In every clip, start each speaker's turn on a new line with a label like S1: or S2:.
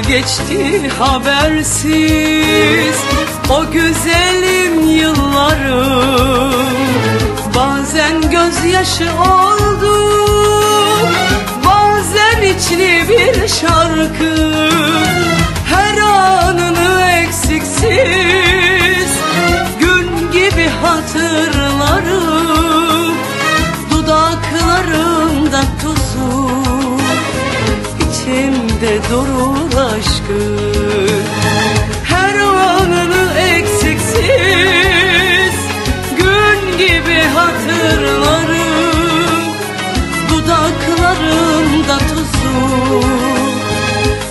S1: geçti habersiz. O güzelim yıllarım Bazen gözyaşı oldu Bazen içli bir şarkı. Her anını eksiksiz Gün gibi hatırlarım. Dudaklarımda tuzu içimde durur aşkın Her anını eksiksiz Gün gibi hatırlarım. Dudaklarımda tuzu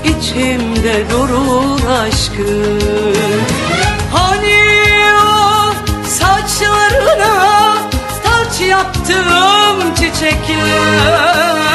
S1: içimde durur aşkın Hani o saçlarına taç yaptığım çiçekler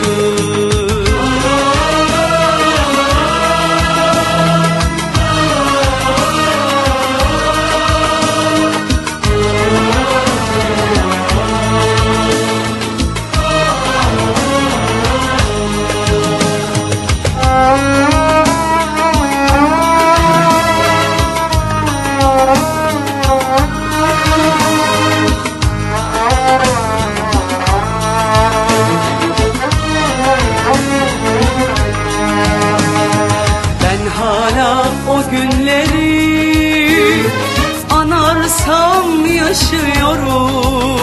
S1: yaşıyorum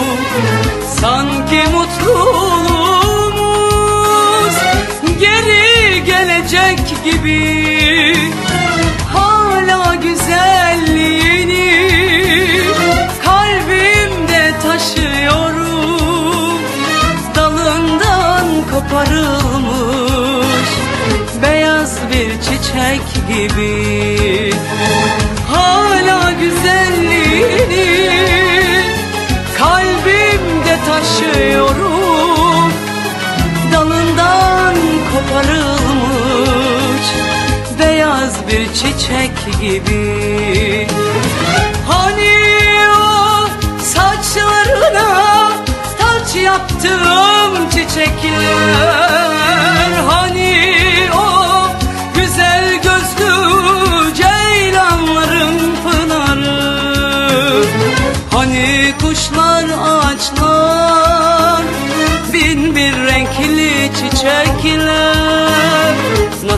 S1: Sanki mutluluğumuz geri gelecek gibi. Hala güzelliğini kalbimde taşıyorum. Dalından koparılmış beyaz bir çiçek gibi. Hala taşıyorum Dalından koparılmış beyaz bir çiçek gibi. Hani o saçlarına taç yaptığım çiçekler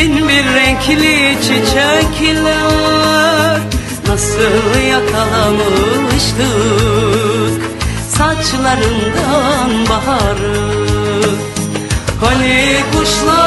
S1: Bin bir renkli çiçekler Nasıl yakalamıştık saçlarından baharı Hani kuşlar